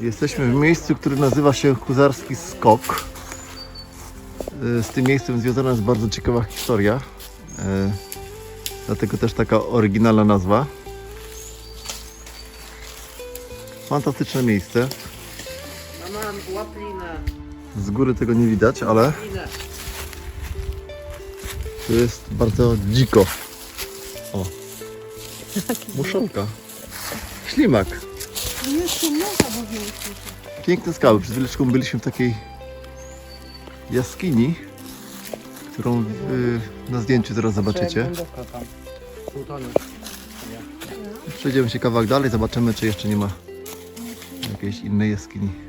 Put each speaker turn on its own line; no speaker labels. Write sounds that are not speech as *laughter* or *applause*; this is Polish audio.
Jesteśmy w miejscu, które nazywa się Huzarski Skok. Y, Z tym miejscem związana jest bardzo ciekawa historia. Y, Dlatego też taka oryginalna nazwa. Fantastyczne miejsce.
Linę,
Z góry tego nie widać, ale tu jest bardzo dziko. O. *laughs* Muszelka. Ślimak.
Jeszcze.
Piękne skały. Przed chwileczką byliśmy w takiej jaskini, którą y, na zdjęciu teraz zobaczycie. Przejdziemy się kawałek dalej, zobaczymy czy jeszcze nie ma jakiejś innej jaskini.